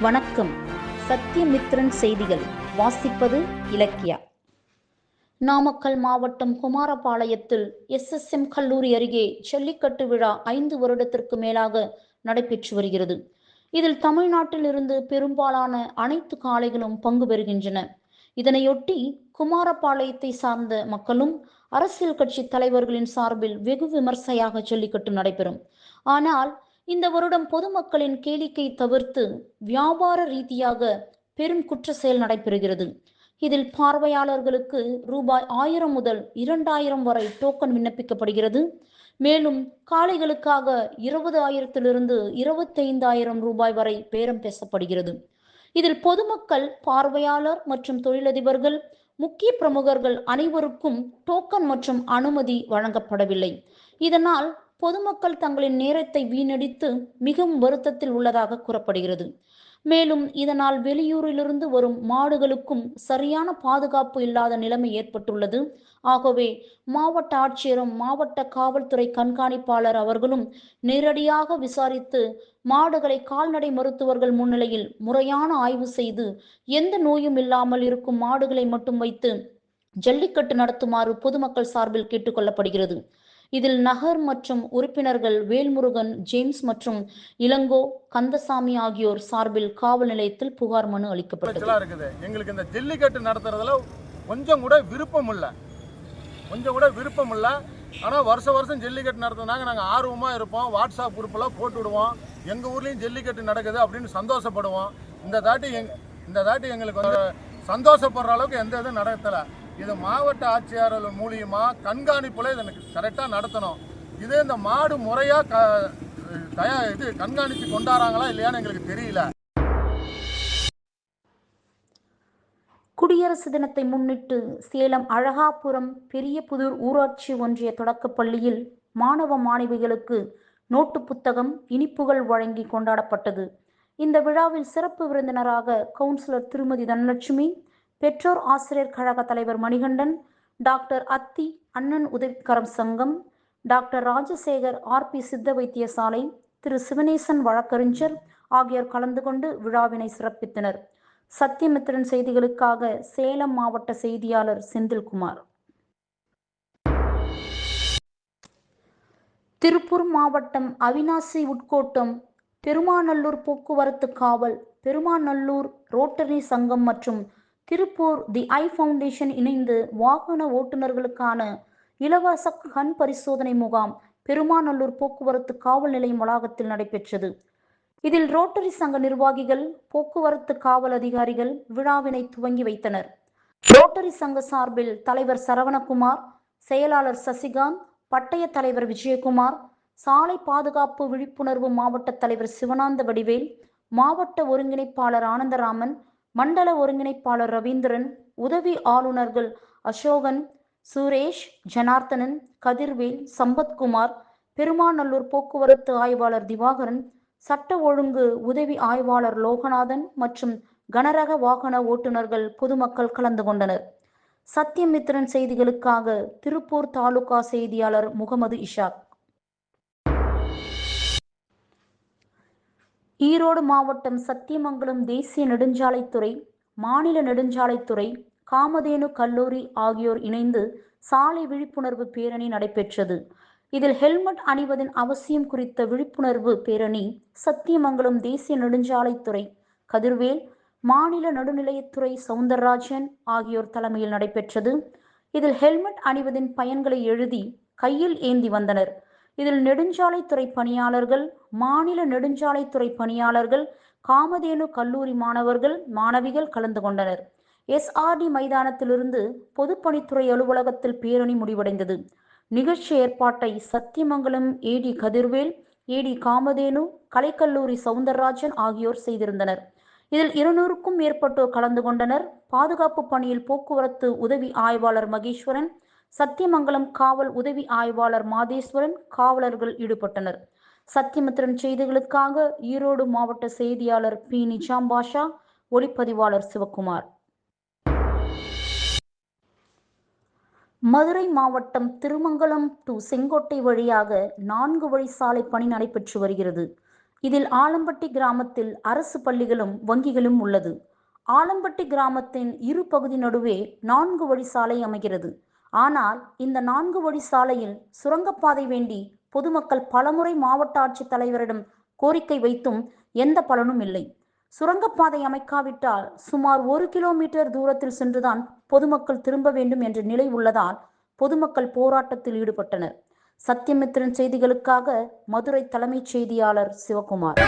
வணக்கம். சத்யமித்ரன் செய்திகள். வாசிப்பது இலக்கியா. நாமக்கல் மாவட்டம் குமாரபாளையத்தில் எஸ்எஸ்எம் கல்லூரி அருகே ஜல்லிக்கட்டு விழா ஐந்து வருடத்திற்கு மேலாக நடைபெற்று வருகிறது. இதில் தமிழ்நாட்டில் இருந்து பெரும்பாலான அனைத்து காளைகளும் பங்கு பெறுகின்றன. இதனையொட்டி குமாரபாளையத்தை சார்ந்த மக்களும் அரசியல் கட்சி தலைவர்களின் சார்பில் வெகு விமர்சையாக ஜல்லிக்கட்டு நடைபெறும். ஆனால் இந்த வருடம் பொதுமக்களின் கேளிக்கை தவிர்த்து வியாபார ரீதியாக பெரும் குற்ற செயல் நடைபெறுகிறது. இதில் பார்வையாளர்களுக்கு ரூபாய் ஆயிரம் முதல் இரண்டாயிரம் வரை டோக்கன் விண்ணப்பிக்கப்படுகிறது. மேலும் காளைகளுக்காக இருபது ஆயிரத்திலிருந்து இருபத்தைந்தாயிரம் ரூபாய் வரை பேரம் பேசப்படுகிறது. இதில் பொதுமக்கள் பார்வையாளர் மற்றும் தொழிலதிபர்கள் முக்கிய பிரமுகர்கள் அனைவருக்கும் டோக்கன் மற்றும் அனுமதி வழங்கப்படவில்லை. இதனால் பொதுமக்கள் தங்களின் நேரத்தை வீணடித்து மிகவும் வருத்தத்தில் உள்ளதாக கூறப்படுகிறது. மேலும் இதனால் வெளியூரிலிருந்து வரும் மாடுகளுக்கும் சரியான பாதுகாப்பு இல்லாத நிலைமை ஏற்பட்டுள்ளது. ஆகவே மாவட்ட ஆட்சியரும் மாவட்ட காவல்துறை கண்காணிப்பாளர் அவர்களும் நேரடியாக விசாரித்து மாடுகளை கால்நடை மருத்துவர்கள் முன்னிலையில் முறையான ஆய்வு செய்து எந்த நோயும் இல்லாமல் இருக்கும் மாடுகளை மட்டும் வைத்து ஜல்லிக்கட்டு நடத்துமாறு பொதுமக்கள் சார்பில் கேட்டுக்கொள்ளப்படுகிறது இதில் நகர் மற்றும் உறுப்பினர்கள் வேல்முருகன் ஜேம்ஸ் மற்றும் இளங்கோ கந்தசாமி ஆகியோர் சார்பில் காவல் நிலையத்தில் புகார் மனு அளிக்கப்பட்டது. இருக்குது. எங்களுக்கு இந்த ஜல்லிக்கட்டு நடத்துறதுல கொஞ்சம் கூட விருப்பம் இல்லை. கொஞ்சம் கூட விருப்பம் இல்லை. ஆனால் வருஷம் வருஷம் ஜல்லிக்கட்டு நடத்தினாங்க நாங்கள் ஆர்வமாக இருப்போம். வாட்ஸ்அப் குரூப்பெல்லாம் போட்டு விடுவோம். எங்கள் ஊர்லேயும் ஜல்லிக்கட்டு நடக்குது அப்படின்னு சந்தோஷப்படுவோம். இந்த தாட்டி எங் இந்த தாட்டி எங்களுக்கு வந்து சந்தோஷப்படுற அளவுக்கு எந்த இதுவும் நடத்தலை. இது மாவட்ட ஆட்சியாளர் மூலியமாக கண்காணிப்பில் இதை எனக்கு கரெக்டாக நடத்தணும். இதே இந்த மாடு முறையாக க தயா இது கண்காணித்து கொண்டாடுறாங்களா இல்லையான்னு எங்களுக்கு தெரியல. குடியரசு தினத்தை முன்னிட்டு சேலம் அழகாபுரம் பெரியபுதூர் ஊராட்சி ஒன்றிய தொடக்கப் பள்ளியில் மாணவ மாணவிகளுக்கு நோட்டு புத்தகம் இனிப்புகள் வழங்கி கொண்டாடப்பட்டது. இந்த விழாவில் சிறப்பு விருந்தினராக கவுன்சிலர் திருமதி தனலட்சுமி பெற்றோர் ஆசிரியர் கழக தலைவர் மணிகண்டன் டாக்டர் அத்தி அண்ணன் உதவிக்கரம் சங்கம் டாக்டர் ராஜசேகர் ஆர்பி சித்த வைத்தியசாலை திரு சிவனேசன் வழக்கறிஞர் ஆகியோர் கலந்து கொண்டு விழாவினை சிறப்பித்தனர். சத்தியமித்திரன் செய்திகளுக்காக சேலம் மாவட்ட செய்தியாளர் செந்தில்குமார். திருப்பூர் மாவட்டம் அவினாசி உட்கோட்டம் பெருமாநல்லூர் போக்குவரத்து காவல் பெருமாநல்லூர் ரோட்டரி சங்கம் மற்றும் திருப்பூர் தி ஐ ஃபவுண்டேஷன் இணைந்து வாகன ஓட்டுநர்களுக்கான இலவச கண் பரிசோதனை முகாம் பெருமாநல்லூர் போக்குவரத்து காவல் நிலையம் வளாகத்தில் நடைபெற்றது. இதில் ரோட்டரி சங்க நிர்வாகிகள் போக்குவரத்து காவல் அதிகாரிகள் விழாவினை துவங்கி வைத்தனர். ரோட்டரி சங்க சார்பில் தலைவர் சரவணகுமார் செயலாளர் சசிகாந்த் பட்டய தலைவர் விஜயகுமார் சாலை பாதுகாப்பு விழிப்புணர்வு மாவட்ட தலைவர் சிவனாந்த வடிவேல் மாவட்ட ஒருங்கிணைப்பாளர் ஆனந்தராமன் மண்டல ஒருங்கிணைப்பாளர் ரவீந்திரன் உதவி ஆளுநர்கள் அசோகன் சுரேஷ் ஜனார்த்தனன் கதிர்வேல் சம்பத்குமார் பெருமாநல்லூர் போக்குவரத்து ஆய்வாளர் திவாகரன் சட்ட ஒழுங்கு உதவி ஆய்வாளர் லோகநாதன் மற்றும் கனரக வாகன ஓட்டுநர்கள் பொதுமக்கள் கலந்து கொண்டனர். சத்தியமித்திரன் செய்திகளுக்காக திருப்பூர் தாலுகா செய்தியாளர் முகமது இஷாக். ஈரோடு மாவட்டம் சத்தியமங்கலம் தேசிய நெடுஞ்சாலைத்துறை மாநில நெடுஞ்சாலைத்துறை காமதேனு கல்லூரி ஆகியோர் இணைந்து சாலை விழிப்புணர்வு பேரணி நடைபெற்றது. இதில் ஹெல்மெட் அணிவதன் அவசியம் குறித்த விழிப்புணர்வு பேரணி சத்தியமங்கலம் தேசிய நெடுஞ்சாலைத்துறை கதிர்வேல் மாநில நடுநிலையத்துறை சவுந்தரராஜன் ஆகியோர் தலைமையில் நடைபெற்றது. இதில் ஹெல்மெட் அணிவதின் பயன்களை எழுதி கையில் ஏந்தி வந்தனர். இதில் நெடுஞ்சாலைத்துறை பணியாளர்கள் மாநில நெடுஞ்சாலைத்துறை பணியாளர்கள் காமதேனு கல்லூரி மாணவர்கள் மாணவிகள் கலந்து கொண்டனர். எஸ்ஆர்டி மைதானத்திலிருந்து பொதுப்பணித்துறை அலுவலகத்தில் பேரணி முடிவடைந்தது. நிகழ்ச்சி ஏற்பாட்டை சத்தியமங்கலம் ஏடி கதிர்வேல் ஏடி காமதேனு கலைக்கல்லூரி சவுந்தரராஜன் ஆகியோர் செய்திருந்தனர். இதில் இருநூறுக்கும் மேற்பட்டோர் கலந்து கொண்டனர். பாதுகாப்பு பணியில் போக்குவரத்து உதவி ஆய்வாளர் மகேஸ்வரன் சத்தியமங்கலம் காவல் உதவி ஆய்வாளர் மாதேஸ்வரன் காவலர்கள் ஈடுபட்டனர். சத்தியமித்திரன் செய்திகளுக்காக ஈரோடு மாவட்ட செய்தியாளர் பி. நிஜாம் பாஷா ஒளிப்பதிவாளர் சிவக்குமார் மதுரை மாவட்டம் திருமங்கலம் டு செங்கோட்டை வழியாக நான்கு வழி சாலை பணி நடைபெற்று வருகிறது. இதில் ஆலம்பட்டி கிராமத்தில் அரசு பள்ளிகளும் வங்கிகளும் உள்ளது. ஆலம்பட்டி கிராமத்தின் இரு பகுதி நடுவே நான்கு வழி சாலை அமைகிறது. ஆனால் இந்த நான்கு வழி சாலையில் சுரங்கப்பாதை வேண்டி பொதுமக்கள் பலமுறை மாவட்ட ஆட்சித் தலைவரிடம் கோரிக்கை வைத்தும் எந்த பலனும் இல்லை. சுரங்கப்பாதை அமைக்காவிட்டால் சுமார் ஒரு கிலோமீட்டர் தூரத்தில் சென்றுதான் பொதுமக்கள் திரும்ப வேண்டும் என்ற நிலை உள்ளதால் பொதுமக்கள் போராட்டத்தில் ஈடுபட்டனர். சத்தியமித்திரன் செய்திகளுக்காக மதுரை தலைமைச் செய்தியாளர் சிவகுமார்.